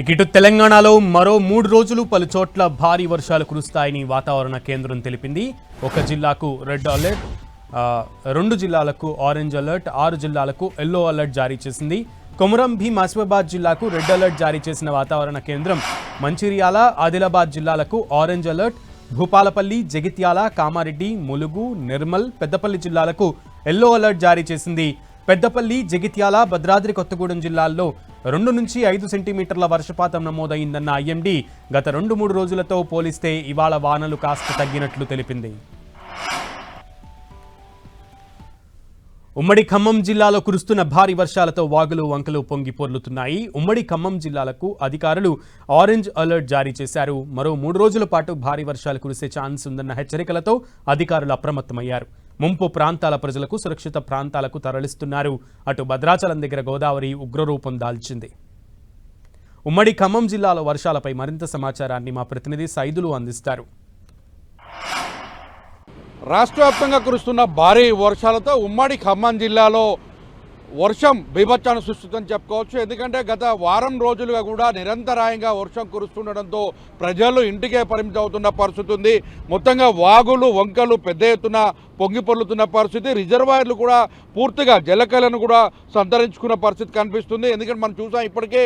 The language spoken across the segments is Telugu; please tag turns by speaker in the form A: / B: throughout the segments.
A: ఇక ఇటు తెలంగాణలో మరో మూడు రోజులు పలు చోట్ల భారీ వర్షాలు కురుస్తాయని వాతావరణ కేంద్రం తెలిపింది. ఒక జిల్లాకు రెడ్ అలర్ట్ రెండు జిల్లాలకు ఆరెంజ్ అలర్ట్ ఆరు జిల్లాలకు ఎల్లో అలర్ట్ జారీ చేసింది. కొమురం భీం ఆసిఫాబాద్ జిల్లాకు రెడ్ అలర్ట్ జారీ చేసిన వాతావరణ కేంద్రం మంచిర్యాల ఆదిలాబాద్ జిల్లాలకు ఆరెంజ్ అలర్ట్ భూపాలపల్లి జగిత్యాల కామారెడ్డి ములుగు నిర్మల్ పెద్దపల్లి జిల్లాలకు ఎల్లో అలర్ట్ జారీ చేసింది. పెద్దపల్లి జగిత్యాల భద్రాద్రి కొత్తగూడెం జిల్లాల్లో రెండు నుంచి ఐదు సెంటీమీటర్ల వర్షపాతం నమోదైందన్న ఐఎండీ గత రెండు మూడు రోజులతో పోలిస్తే ఇవాళ వానలు కాస్త తగ్గినట్లు తెలిపింది. ఉమ్మడి ఖమ్మం జిల్లాలో కురుస్తున్న భారీ వర్షాలతో వాగులు వంకలు పొంగి పొర్లుతున్నాయి. ఉమ్మడి ఖమ్మం జిల్లాలకు అధికారులు ఆరెంజ్ అలర్ట్ జారీ చేశారు. మరో మూడు రోజుల పాటు భారీ వర్షాలు కురిసే ఛాన్స్ ఉందన్న హెచ్చరికలతో అధికారులు అప్రమత్తమయ్యారు. ముంపు ప్రాంతాల ప్రజలకు సురక్షిత ప్రాంతాలకు తరలిస్తున్నారు. అటు భద్రాచలం దగ్గర గోదావరి ఉగ్రరూపం దాల్చింది. ఉమ్మడి ఖమ్మం జిల్లాలో వర్షాలపై మరింత సమాచారాన్ని మా ప్రతినిధి సైదులు అందిస్తారు.
B: రాష్ట్ర వ్యాప్తంగా కురుస్తున్న భారీ వర్షాలతో ఉమ్మడి ఖమ్మం జిల్లాలో వర్షం బీభత్సాన్ని సృష్టిస్తుందని చెప్పుకోవచ్చు. ఎందుకంటే గత వారం రోజులుగా కూడా నిరంతరాయంగా వర్షం కురుస్తుండడంతో ప్రజలు ఇంటికే పరిమితం అవుతున్న పరిస్థితి ఉంది. మొత్తంగా వాగులు వంకలు పెద్ద ఎత్తున పొంగి పొర్లుతున్న పరిస్థితి. రిజర్వాయర్లు కూడా పూర్తిగా జలకలను కూడా సంతరించుకున్న పరిస్థితి కనిపిస్తుంది. ఎందుకంటే మనం చూసాం ఇప్పటికే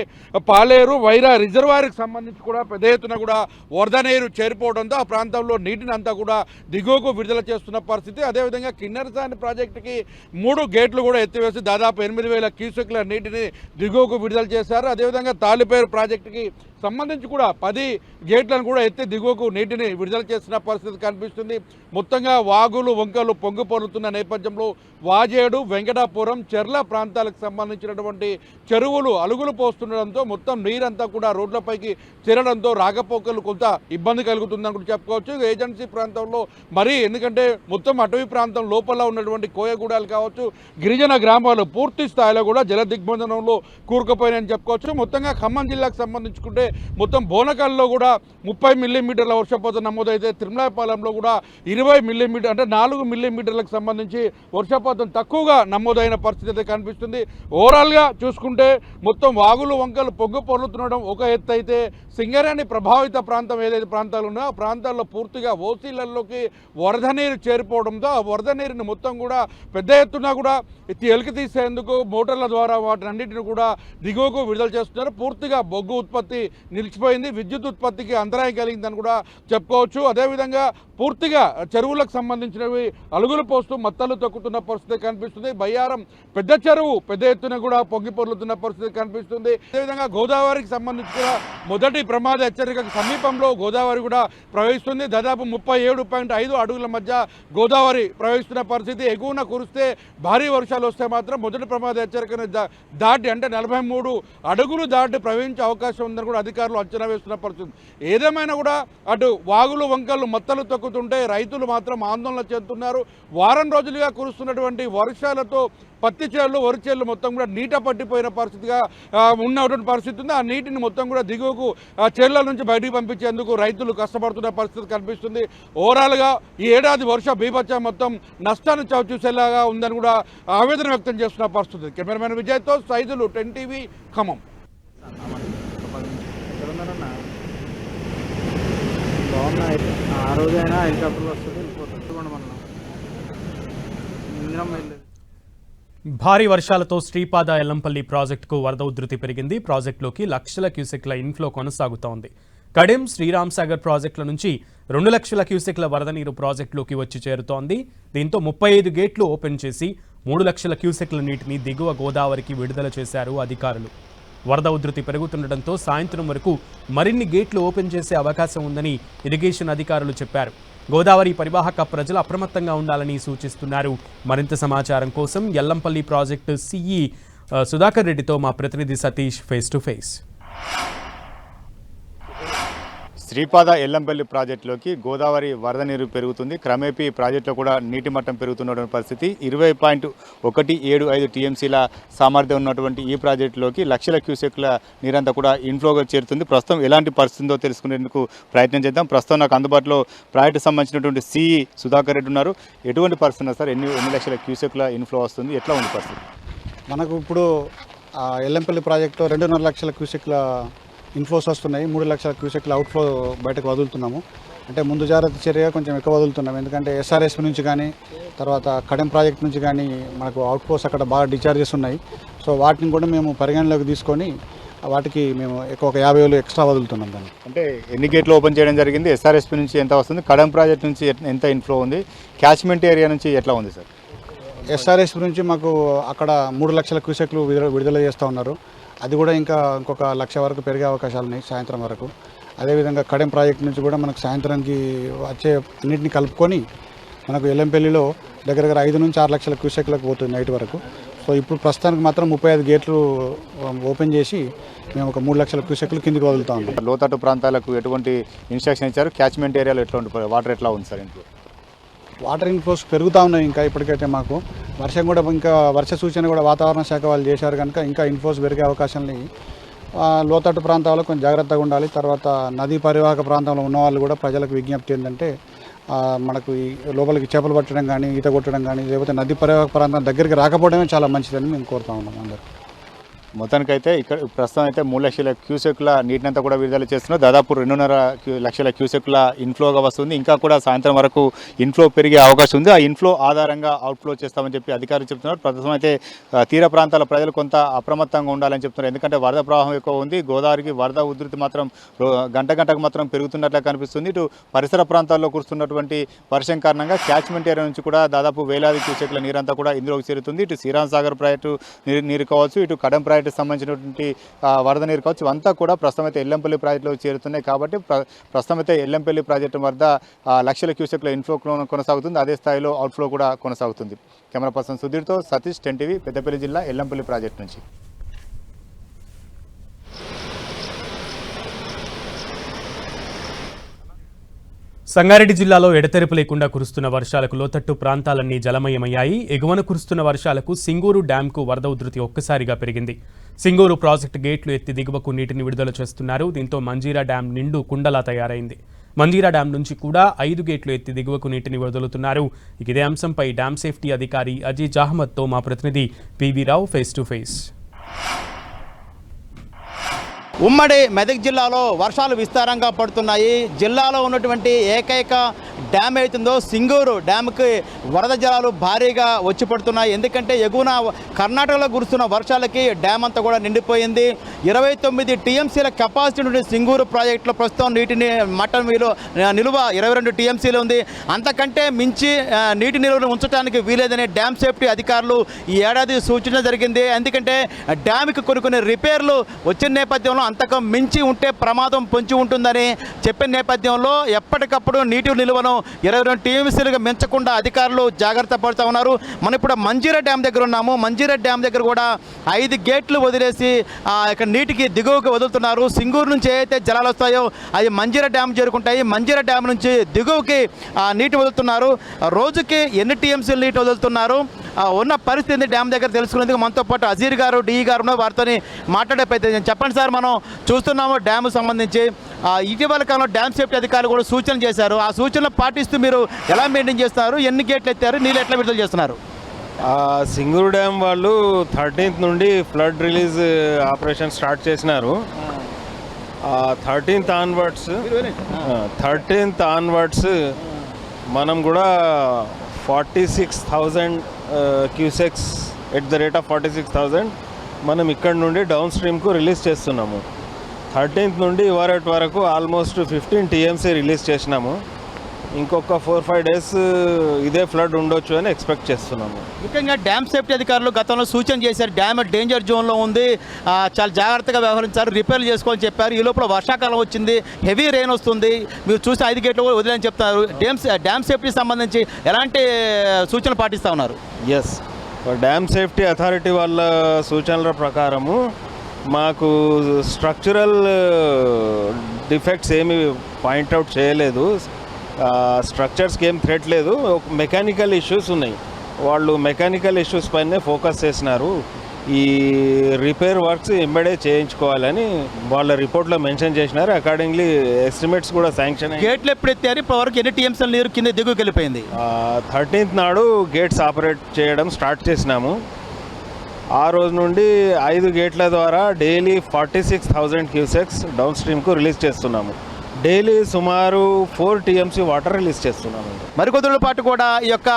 B: పాలేరు వైరా రిజర్వాయర్కి సంబంధించి కూడా పెద్ద ఎత్తున కూడా వరద నీరు చేరిపోవడంతో ఆ ప్రాంతంలో నీటిని అంతా కూడా దిగువకు విడుదల చేస్తున్న పరిస్థితి. అదేవిధంగా కిన్నెరసాని ప్రాజెక్టుకి మూడు గేట్లు కూడా ఎత్తివేసి దాదాపు ఎనిమిది వేల క్యూసెక్ల నీటిని దిగువకు విడుదల చేశారు. అదేవిధంగా తాలిపేరు ప్రాజెక్టుకి సంబంధించి కూడా పది గేట్లను కూడా ఎత్తి దిగువకు నీటిని విడుదల చేసిన పరిస్థితి కనిపిస్తుంది. మొత్తంగా వాగులు వంకలు పొంగు పొరుతున్న నేపథ్యంలో వాజేడు వెంకటాపురం చెర్ల ప్రాంతాలకు సంబంధించినటువంటి చెరువులు అలుగులు పోస్తుండడంతో మొత్తం నీరంతా కూడా రోడ్లపైకి చేరడంతో రాకపోకలు కొంత ఇబ్బంది కలుగుతుందని కూడా చెప్పుకోవచ్చు. ఏజెన్సీ ప్రాంతంలో మరీ ఎందుకంటే మొత్తం అటవీ ప్రాంతం లోపల ఉన్నటువంటి కోయగూడాలు కావచ్చు గిరిజన గ్రామాలు పూర్తి స్థాయిలో కూడా జల దిగ్బంధనంలో కూరుకుపోయినాయని చెప్పుకోవచ్చు. మొత్తంగా ఖమ్మం జిల్లాకు సంబంధించుకుంటే మొత్తం బోనకల్లో కూడా ముప్పై మిల్లీమీటర్ల వర్షపాతం నమోదైతే తిరుమలాపాలెంలో కూడా ఇరవై మిల్లీమీటర్ అంటే నాలుగు మిల్లీమీటర్లకు సంబంధించి వర్షపాతం తక్కువగా నమోదైన పరిస్థితి అయితే కనిపిస్తుంది. ఓవరాల్గా చూసుకుంటే మొత్తం వాగులు వంకలు పొగ్గు పొర్లుతుండడం ఒక ఎత్తు అయితే సింగరేణి ప్రభావిత ప్రాంతం ఏదైతే ప్రాంతాలు ఉన్నాయో ఆ ప్రాంతాల్లో పూర్తిగా ఓసీలలోకి వరద నీరు చేరిపోవడంతో ఆ వరద నీరుని మొత్తం కూడా పెద్ద ఎత్తున కూడా ఎత్తి ఎలికి తీసేందుకు మోటార్ల ద్వారా వాటిని అన్నింటిని కూడా దిగువకు విడుదల చేస్తున్నారు. పూర్తిగా బొగ్గు ఉత్పత్తి నిలిచిపోయింది. విద్యుత్ ఉత్పత్తికి అంతరాయం కలిగిందని కూడా చెప్పుకోవచ్చు. అదేవిధంగా పూర్తిగా చెరువులకు సంబంధించినవి అలుగులు పోస్తూ మత్తలు తొక్కుతున్న పరిస్థితి కనిపిస్తుంది. బయ్యారం పెద్ద చెరువు పెద్ద ఎత్తున కూడా పొంగి పొర్లుతున్న పరిస్థితి కనిపిస్తుంది. అదేవిధంగా గోదావరికి సంబంధించి కూడా మొదటి ప్రమాద హెచ్చరికకు సమీపంలో గోదావరి కూడా ప్రవహిస్తుంది. దాదాపు ముప్పై ఏడు పాయింట్ ఐదు అడుగుల మధ్య గోదావరి ప్రవహిస్తున్న పరిస్థితి. ఎగువన కురిస్తే భారీ వర్షాలు వస్తే మాత్రం మొదటి ప్రమాద హెచ్చరికను దాటి అంటే నలభై మూడు అడుగులు దాటి ప్రవహించే అవకాశం ఉందని కూడా అధికారులు అంచనా వేస్తున్న పరిస్థితి. ఏదేమైనా కూడా అటు వాగులు వంకలు మత్తలు తొక్కుతుంటే రైతులు మాత్రం ఆందోళన చెందుతున్నారు. వారం రోజులుగా కురుస్తున్నటువంటి వర్షాలతో పత్తి చేళ్ళు వరి చేళ్ళు మొత్తం కూడా నీట పట్టిపోయిన పరిస్థితిగా ఉన్నటువంటి పరిస్థితి ఉంది. ఆ నీటిని మొత్తం కూడా దిగువకు ఆ చేళ్ళ నుంచి బయటికి పంపించేందుకు రైతులు కష్టపడుతున్న పరిస్థితి కనిపిస్తుంది. ఓవరాల్గా ఈ ఏడాది వర్ష బీభత్సం మొత్తం నష్టాన్ని చవిచూసేలాగా ఉందని కూడా ఆవేదన వ్యక్తం చేస్తున్న పరిస్థితి. కెమెరామెన్ విజయ్తో సైజులు టెన్ టీవీ ఖమ్మం.
C: బాగున్నాయి ఆ రోజైనా హెలికాప్టర్లో వస్తుంది వెళ్ళిపోతుంది మనం. ఇంద్రం వెళ్ళేది.
A: భారీ వర్షాలతో శ్రీపాద ఎల్లంపల్లి ప్రాజెక్టుకు వరద ఉధృతి పెరిగింది. ప్రాజెక్టులోకి లక్షల క్యూసెక్ల ఇన్ఫ్లో కొనసాగుతోంది కడెం శ్రీరామ్ సాగర్ ప్రాజెక్టుల నుంచి రెండు లక్షల క్యూసెక్ల వరద నీరు ప్రాజెక్టులోకి వచ్చి చేరుతోంది. దీంతో ముప్పై ఐదు గేట్లు ఓపెన్ చేసి మూడు లక్షల క్యూసెక్ల నీటిని దిగువ గోదావరికి విడుదల చేశారు అధికారులు. వరద ఉధృతి పెరుగుతుండటంతో సాయంత్రం వరకు మరిన్ని గేట్లు ఓపెన్ చేసే అవకాశం ఉందని ఇరిగేషన్ అధికారులు చెప్పారు. గోదావరి పరివాహక ప్రజలు అప్రమత్తంగా ఉండాలని సూచిస్తున్నారు. మరింత సమాచారం కోసం ఎల్లంపల్లి ప్రాజెక్టు సిఈ సుధాకర్ రెడ్డితో మా ప్రతినిధి Satish face to face
D: Sripada Yellampalli ప్రాజెక్టులోకి Godavari వరద నీరు పెరుగుతుంది. క్రమేపీ ప్రాజెక్టులో కూడా నీటి మట్టం పెరుగుతున్నటువంటి పరిస్థితి. ఇరవై పాయింట్ ఒకటి ఏడు ఐదు టీఎంసీల సామర్థ్యం ఉన్నటువంటి ఈ ప్రాజెక్టులోకి లక్షల క్యూసెక్ల నీరంతా కూడా ఇన్ఫ్లోగా చేరుతుంది. ప్రస్తుతం ఎలాంటి పరిస్థితుందో తెలుసుకునేందుకు ప్రయత్నం చేద్దాం. ప్రస్తుతం నాకు అందుబాటులో ప్రాజెక్టు సంబంధించినటువంటి సిఈ సుధాకర్ రెడ్డి ఉన్నారు. ఎటువంటి పరిస్థితి ఉన్నారు సార్ ఎన్ని ఎన్ని లక్షల క్యూసెక్ల ఇన్ఫ్లో వస్తుంది? ఎట్లా ఉంది పరిస్థితి?
E: మనకు ఇప్పుడు ఎల్లంపల్లి ప్రాజెక్టులో రెండున్నర లక్షల క్యూసెక్ల ఇన్ఫ్లోస్ వస్తున్నాయి. మూడు లక్షల క్యూసెక్లు అవుట్ఫ్లో బయటకు వదులుతున్నాము. అంటే ముందు జాగ్రత్త చర్యగా కొంచెం ఎక్కువ వదులుతున్నాం ఎందుకంటే ఎస్ఆర్ఎస్పి నుంచి కానీ తర్వాత కడెం ప్రాజెక్ట్ నుంచి కానీ మనకు అవుట్ఫ్లోస్ అక్కడ బాగా డిశ్చార్జెస్ ఉన్నాయి. సో వాటిని కూడా మేము పరిగణలోకి తీసుకొని వాటికి మేము ఎక్కువ ఒక యాభై వేలు ఎక్స్ట్రా వదులుతున్నాం దాన్ని.
D: అంటే ఎన్ని గేట్లు ఓపెన్ చేయడం జరిగింది? ఎస్ఆర్ఎస్పీ నుంచి ఎంత వస్తుంది? కడం ప్రాజెక్ట్ నుంచి ఎంత ఇన్ఫ్లో ఉంది? క్యాచ్మెంట్ ఏరియా నుంచి ఎట్లా ఉంది సార్
E: ఎస్ఆర్ఎస్ నుంచి మాకు అక్కడ మూడు లక్షల క్యూసెక్లు విడుదల విడుదల చేస్తూ ఉన్నారు. అది కూడా ఇంకా ఇంకొక లక్ష వరకు పెరిగే అవకాశాలు ఉన్నాయి సాయంత్రం వరకు. అదేవిధంగా కడెం ప్రాజెక్ట్ నుంచి కూడా మనకు సాయంత్రానికి వచ్చే అన్నింటిని కలుపుకొని మనకు ఎల్లంపల్లిలో దగ్గర దగ్గర ఐదు నుంచి ఆరు లక్షల క్యూసెక్లకు పోతుంది నైట్ వరకు. సో ఇప్పుడు ప్రస్తుతానికి మాత్రం ముప్పై ఐదు గేట్లు ఓపెన్ చేసి మేము ఒక మూడు లక్షల క్యూసెక్లు కిందికి వదులుతా. ఉన్నాం
D: లోతట్టు ప్రాంతాలకు ఎటువంటి ఇన్స్ట్రక్షన్ ఇచ్చారు? క్యాచ్మెంట్ ఏరియాలో ఎట్లా ఉంటుంది వాటర్ ఎట్లా ఉంది సార్ ఇంట్లో?
E: వాటర్ ఇన్ఫ్లోస్ పెరుగుతూ ఉన్నాయి ఇంకా ఇప్పటికైతే మాకు. వర్షం కూడా ఇంకా వర్ష సూచన కూడా వాతావరణ శాఖ వాళ్ళు చేశారు కనుక ఇంకా ఇన్ఫ్లోస్ పెరిగే అవకాశాలని లోతట్టు ప్రాంతాల్లో కొంచెం జాగ్రత్తగా ఉండాలి. తర్వాత నదీ పరివాహక ప్రాంతంలో ఉన్న వాళ్ళు కూడా ప్రజలకు విజ్ఞప్తి ఏంటంటే మనకు ఈ లోపలికి చేపలు పట్టడం కానీ ఈత కొట్టడం కానీ లేకపోతే నదీ పరివాహక ప్రాంతం దగ్గరికి రాకపోవడమే చాలా మంచిదని మేము కోరుతా ఉన్నాం అందరూ.
D: మొత్తానికైతే ఇక్కడ ప్రస్తుతం అయితే మూడు లక్షల క్యూసెక్ల నీటినంతా కూడా విడుదల చేస్తున్నారు. దాదాపు రెండున్నర లక్షల క్యూసెక్ల ఇన్ఫ్లోగా వస్తుంది. ఇంకా కూడా సాయంత్రం వరకు ఇన్ఫ్లో పెరిగే అవకాశం ఉంది. ఆ ఇన్ఫ్లో ఆధారంగా అవుట్ఫ్లో చేస్తామని చెప్పి అధికారులు చెప్తున్నారు. ప్రస్తుతం అయితే తీర ప్రాంతాల ప్రజలు కొంత అప్రమత్తంగా ఉండాలని చెప్తున్నారు. ఎందుకంటే వరద ప్రవాహం ఎక్కువ ఉంది. గోదావరికి వరద ఉధృతి మాత్రం గంట గంటకు మాత్రం పెరుగుతున్నట్లు కనిపిస్తుంది. ఇటు పరిసర ప్రాంతాల్లో కురుస్తున్నటువంటి వర్షం కారణంగా క్యాచ్మెంట్ ఏరియా నుంచి కూడా దాదాపు వేలాది క్యూసెక్ల నీరంతా కూడా ఇందులోకి చేరుతుంది. ఇటు శ్రీరామ్ సాగర్ ప్రాజెక్టు నీరు నీరు కావచ్చు ఇటు కడం ప్రాజెక్టు సంబంధించినటువంటి వరద నీరు కావచ్చు ఇవంతా కూడా ప్రస్తుతమైతే ఎల్లంపల్లి ప్రాజెక్టులో చేరుతున్నాయి. కాబట్టి ప్ర- ఎల్లంపల్లి ప్రాజెక్టు వద్ద లక్షల క్యూసెక్ల ఇన్ఫ్లో కొనసాగుతుంది. అదే స్థాయిలో అవుట్ఫ్లో కూడా కొనసాగుతుంది. కెమెరా పర్సన్ సుధీర్తో సతీష్ టెన్ టీవీ పెద్దపల్లి జిల్లా ఎల్లంపల్లి ప్రాజెక్టు నుంచి.
A: సంగారెడ్డి జిల్లాలో ఎడతెరపు లేకుండా కురుస్తున్న వర్షాలకు లోతట్టు ప్రాంతాలన్నీ జలమయమయ్యాయి. ఎగువన కురుస్తున్న వర్షాలకు సింగూరు డ్యాంకు వరద ఉధృతి ఒక్కసారిగా పెరిగింది. సింగూరు ప్రాజెక్టు గేట్లు ఎత్తి దిగువకు నీటిని విడుదల చేస్తున్నారు. దీంతో మంజీరా డ్యాం నిండు కుండలా తయారైంది. మంజీరా డ్యాం నుంచి కూడా ఐదు గేట్లు ఎత్తి దిగువకు నీటిని వదులుతున్నారు ఇదే అంశంపై డ్యాం సేఫ్టీ అధికారి అజీజ్ అహ్మద్తో మా ప్రతినిధి PV Rao face to face.
F: ఉమ్మడి మెదక్ జిల్లాలో వర్షాలు విస్తారంగా పడుతున్నాయి. జిల్లాలో ఉన్నటువంటి ఏకైక డ్యామ్ అవుతుందో సింగూరు డ్యామ్కి వరద జలాలు భారీగా వచ్చి పడుతున్నాయి. ఎందుకంటే ఎగువన కర్ణాటకలో కురుస్తున్న వర్షాలకి డ్యామ్ అంతా కూడా నిండిపోయింది. ఇరవై తొమ్మిది టీఎంసీల కెపాసిటీ నుండి సింగూరు ప్రాజెక్టులో ప్రస్తుతం నీటిని మట్టం వీలు నిలువ ఇరవై రెండు టీఎంసీలు ఉంది. అంతకంటే మించి నీటి నిల్వను ఉంచడానికి వీలేదని డ్యామ్ సేఫ్టీ అధికారులు ఈ ఏడాది సూచన జరిగింది. ఎందుకంటే డ్యామ్కి కొన్ని కొన్ని రిపేర్లు వచ్చిన నేపథ్యంలో అంతకం మించి ఉంటే ప్రమాదం పొంచి ఉంటుందని చెప్పిన నేపథ్యంలో ఎప్పటికప్పుడు నీటి నిల్వను ఇరవై రెండు టీఎంసీలుగా మించకుండా అధికారులు జాగ్రత్త పడుతూ ఉన్నారు. మనం ఇప్పుడు మంజీరా డ్యామ్ దగ్గర ఉన్నాము. మంజీరా డ్యామ్ దగ్గర కూడా ఐదు గేట్లు వదిలేసి ఇక్కడ నీటికి దిగువకు వదులుతున్నారు. సింగూరు నుంచి ఏదైతే జలాలు వస్తాయో అవి మంజీరా డ్యామ్ చేరుకుంటాయి. మంజీరా డ్యామ్ నుంచి దిగువకి నీటి వదులుతున్నారు. రోజుకి ఎన్ని టీఎంసీలు నీటి వదులుతున్నారు? ఉన్న పరిస్థితి డ్యామ్ దగ్గర తెలుసుకునేందుకు మనతో పాటు అజీర్ గారు డిఈ గారు వారితో మాట్లాడే ప్రయత్నం చెప్పండి సార్ మనం చూస్తున్నాము డ్యామ్ సంబంధించి. ఇటీవల కాలంలో డ్యామ్ సేఫ్టీ అధికారులు కూడా సూచన చేశారు. ఆ సూచనలు పాటిస్తూ మీరు ఎలా మెయింటైన్ చేస్తున్నారు? ఎన్ని గేట్లు ఎత్తారు? నీళ్ళు ఎట్లా విడుదల చేస్తున్నారు?
G: సింగూరు డ్యామ్ వాళ్ళు థర్టీన్త్ నుండి ఫ్లడ్ రిలీజ్ ఆపరేషన్ స్టార్ట్ చేసినారు. థర్టీన్త్ ఆన్వర్డ్స్ థర్టీన్త్ ఆన్వర్డ్స్ మనం కూడా forty six thousand cusecs at the rate of forty six thousand మనం ఇక్కడ నుండి డౌన్ స్ట్రీమ్కు రిలీజ్ చేస్తున్నాము. థర్టీన్త్ నుండి ఇవారటి వరకు ఆల్మోస్ట్ ఫిఫ్టీన్ టీఎంసీ రిలీజ్ చేసినాము. ఇంకొక ఫోర్ ఫైవ్ డేస్ ఇదే ఫ్లడ్ ఉండొచ్చు అని ఎక్స్పెక్ట్ చేస్తున్నాము.
F: ముఖ్యంగా డ్యామ్ సేఫ్టీ అధికారులు గతంలో సూచన చేశారు. డ్యామ్ డేంజర్ జోన్లో ఉంది. చాలా జాగ్రత్తగా వ్యవహరించారు. రిపేర్లు చేసుకోవాలని చెప్పారు. ఈ లోపల వర్షాకాలం వచ్చింది. హెవీ రెయిన్ వస్తుంది. మీరు చూసి ఐదు గేట్లు కూడా వదిలేని చెప్తారు. డ్యామ్ డ్యామ్ సేఫ్టీ సంబంధించి ఎలాంటి సూచనలు పాటిస్తూ ఉన్నారు?
G: ఎస్ డ్యామ్ సేఫ్టీ అథారిటీ వాళ్ళ సూచనల ప్రకారము మాకు స్ట్రక్చరల్ డిఫెక్ట్స్ ఏమి పాయింట్అవుట్ చేయలేదు. స్ట్రక్చర్స్కి ఏం థ్రెట్ లేదు. మెకానికల్ ఇష్యూస్ ఉన్నాయి. వాళ్ళు మెకానికల్ ఇష్యూస్ పైనే ఫోకస్ చేసినారు. ఈ రిపేర్ వర్క్స్ ఎంబడే చేయించుకోవాలని వాళ్ళ రిపోర్ట్లో మెన్షన్ చేసినారు. అకార్డింగ్లీ ఎస్టిమేట్స్ కూడా శాంక్షన్
F: గేట్లు ఎప్పుడు ఎత్తారు ఇప్పటి వరకు ఎన్ని టీఎంసీల నీరు కింద దిగుకి వెళ్ళిపోయింది?
G: థర్టీన్త్ నాడు గేట్స్ ఆపరేట్ చేయడం స్టార్ట్ చేసినాము. ఆ రోజు నుండి ఐదు గేట్ల ద్వారా daily forty six thousand cusecs down స్ట్రీమ్కు release చేస్తున్నాము. డైలీ సుమారు ఫోర్ టీఎంసీ వాటర్ రిలీజ్ చేస్తున్నాము
F: మరికొద్దుల పాటు కూడా ఈ యొక్క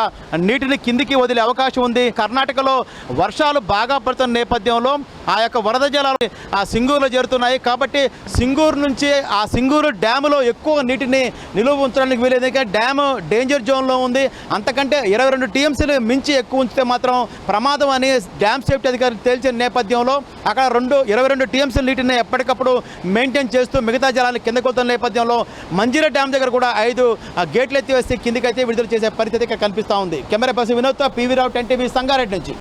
F: నీటిని కిందికి వదిలే అవకాశం ఉంది. కర్ణాటకలో వర్షాలు బాగా పడుతున్న నేపథ్యంలో ఆ యొక్క వరద జలాలు ఆ సింగూరులో చేరుతున్నాయి. కాబట్టి సింగూరు నుంచి ఆ సింగూరు డ్యాములో ఎక్కువ నీటిని నిలువ ఉంచడానికి వీలేదు. ఎందుకంటే డ్యాము డేంజర్ జోన్లో ఉంది. అంతకంటే ఇరవై రెండు టీఎంసీలు మించి ఎక్కువ ఉంచితే మాత్రం ప్రమాదం అని డ్యామ్ సేఫ్టీ అధికారులు తేల్చిన నేపథ్యంలో అక్కడ రెండు ఇరవై రెండు టీఎంసీల నీటిని ఎప్పటికప్పుడు మెయింటైన్ చేస్తూ మిగతా జలాన్ని కిందకు నేపథ్యం నేపథ్యంలో మంజీరా డ్యామ్ దగ్గర కూడా ఐదు ఆ, గేట్లు ఎత్తివేసి కిందికైతే విడుదల చేసే పరిస్థితి కనిపిస్తూ ఉంది. Camera person వినోద్తో PV Rao ten TV Sangareddy నుంచి.